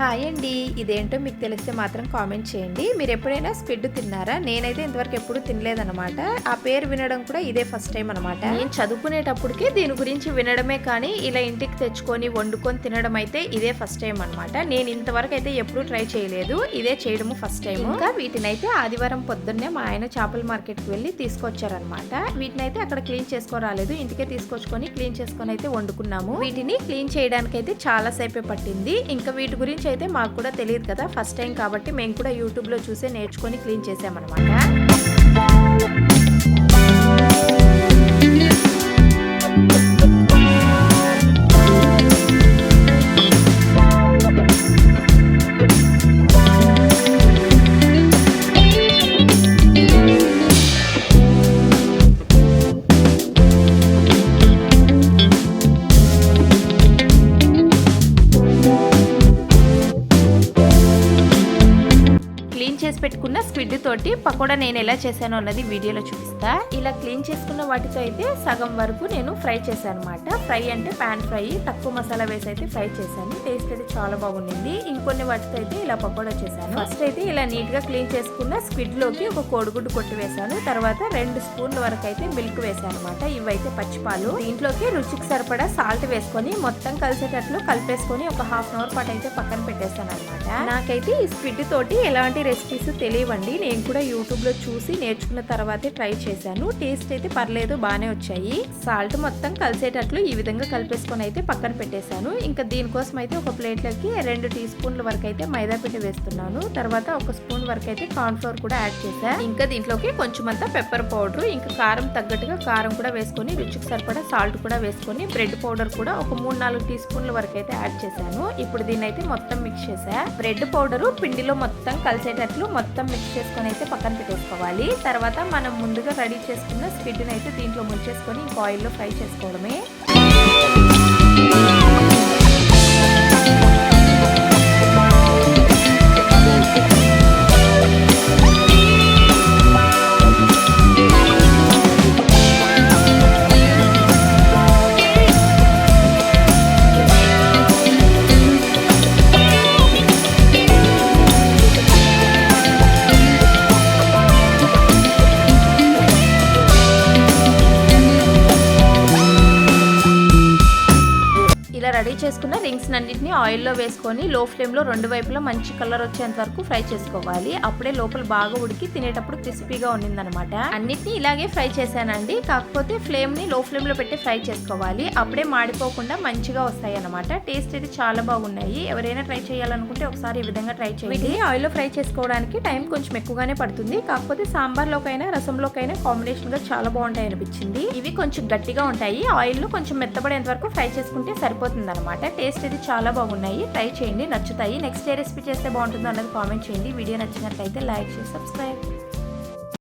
Hi అండి. ఇదేంటో మీకు తెలిస్తే మాత్రం కామెంట్ చేయండి. మీరు ఎప్పుడైనా స్క్విడ్ తిన్నారా? నేనైతే ఇంతవరకు ఎప్పుడు తినలేదన్నమాట. ఆ పేరు వినడం కూడా ఇదే ఫస్ట్ టైం అనమాట నేను చదువుకునేటప్పటికి దీని గురించి వినడమే కానీ ఇలా ఇంటికి తెచ్చుకొని వండుకొని తినడం అయితే ఇదే ఫస్ట్ టైం అనమాట నేను ఇంతవరకు అయితే ఎప్పుడు ట్రై చేయలేదు. ఇదే చేయడము ఫస్ట్ టైం ఇంకా వీటినైతే ఆదివారం పొద్దున్నే మా ఆయన చేపల మార్కెట్కి వెళ్ళి తీసుకొచ్చారనమాట వీటిని అయితే అక్కడ క్లీన్ చేసుకోరాలేదు. ఇంటికే తీసుకొచ్చుకొని క్లీన్ చేసుకొని అయితే వండుకున్నాము. వీటిని క్లీన్ చేయడానికి అయితే చాలా సేపే పట్టింది. ఇంకా వీటి గురించి అయితే మాకు కూడా తెలియదు కదా ఫస్ట్ టైం కాబట్టి మేము కూడా యూట్యూబ్లో చూసే నేర్చుకొని క్లీన్ చేసామన్నమాట. క్లీన్ చేసి పెట్టుకున్న స్క్విడ్ తోటి పకోడా నేను ఎలా చేశాను అన్నది వీడియోలో చూపిస్తా. ఇలా క్లీన్ చేసుకున్న వాటితో అయితే సగం వరకు నేను ఫ్రై చేశాను అనమాట ఫ్రై అంటే ప్యాన్ ఫ్రై తక్కువ మసాలా వేసి అయితే ఫ్రై చేశాను. టేస్ట్ అయితే చాలా బాగుండింది. ఇంకొన్ని వాటితో అయితే ఇలా పకోడా చేశాను. ఫస్ట్ అయితే ఇలా నీట్గా క్లీన్ చేసుకున్న స్క్విడ్లోకి ఒక కోడిగుడ్డు కొట్టి వేశాను. తర్వాత రెండు స్పూన్ల వరకు అయితే మిల్క్ వేశాను అనమాట ఇవైతే పచ్చిపాలు. దీంట్లోకి రుచికి సరిపడా సాల్ట్ వేసుకొని మొత్తం కలిసేటట్లు కలిపేసుకొని ఒక హాఫ్ అన్ అవర్ పాటు అయితే పక్కన పెట్టేస్తాను అనమాట నాకైతే ఈ స్క్విడ్ తోటి ఎలాంటి రెసిపీస్ తెలియవండి. నేను కూడా యూట్యూబ్లో చూసి నేర్చుకున్న తర్వాతే ట్రై చేశాను. టేస్ట్ అయితే పర్లేదు బాగానే వచ్చాయి. సాల్ట్ మొత్తం కలిసేటట్లు ఈ విధంగా కలిపేసుకొని అయితే పక్కన పెట్టేశాను. ఇంకా దీనికోసం అయితే ఒక ప్లేట్లోకి రెండు టీ స్పూన్ల వరకు అయితే మైదా పిండి వేస్తున్నాను. తర్వాత ఒక స్పూన్ వరకు అయితే కార్న్ ఫ్లోర్ కూడా యాడ్ చేశాను ఇంకా దీంట్లోకి కొంచెం అంతా పెప్పర్ పౌడర్ ఇంకా కారం తగ్గట్టుగా కారం కూడా వేసుకొని రుచికి సరిపడా సాల్ట్ కూడా వేసుకొని బ్రెడ్ పౌడర్ కూడా ఒక మూడు నాలుగు టీ స్పూన్ల వరకు అయితే యాడ్ చేశాను. ఇప్పుడు దీన్ని అయితే మొత్తం మిక్స్ చేసా బ్రెడ్ పౌడర్ పిండిలో మొత్తం కలిసేటట్లు మొత్తం మిక్స్ చేసుకొని అయితే పక్కన పెట్టేసుకోవాలి. తర్వాత మనం ముందుగా రెడీ చేసుకున్న స్పిడ్ని అయితే దీంట్లో ముంచేసుకొని ఇంకా ఆయిల్లో ఫ్రై చేసుకోవడమే. చేసుకున్న రింగ్స్ అన్నింటినీ ఆయిల్లో వేసుకొని లో ఫ్లేమ్లో రెండు వైపులా మంచి కలర్ వచ్చేంత వరకు ఫ్రై చేసుకోవాలి. అప్పుడే లోపల బాగా ఉడికి తినేటప్పుడు క్రిస్పీగా ఉండిందనమాట అన్నిటిని ఇలాగే ఫ్రై చేశానండి. కాకపోతే ఫ్లేమ్ని లో ఫ్లేమ్లో పెట్టి ఫ్రై చేసుకోవాలి. అప్పుడే మాడిపోకుండా మంచిగా వస్తాయి అనమాట టేస్ట్ అయితే చాలా బాగున్నాయి. ఎవరైనా ట్రై చేయాలనుకుంటే ఒకసారి ఈ విధంగా ట్రై చేయండి. ఆయిల్లో ఫ్రై చేసుకోవడానికి టైం కొంచెం ఎక్కువగానే పడుతుంది. కాకపోతే సాంబార్లోకైనా రసంలోకైనా కాంబినేషన్గా చాలా బాగుంటాయి అనిపించింది ఇవి కొంచెం గట్టిగా ఉంటాయి. ఆయిల్లో కొంచెం మెత్తబడేంత వరకు ఫ్రై చేసుకుంటే సరిపోతుంది అనమాట టేస్ట్ అయితే చాలా బాగున్నాయి. ట్రై చేయండి. నచ్చుతాయి. నెక్స్ట్ ఏ రెసిపీ చేస్తే బాగుంటుందో అన్నది కామెంట్ చేయండి. వీడియో నచ్చినట్లయితే లైక్ చేసి సబ్స్క్రైబ్.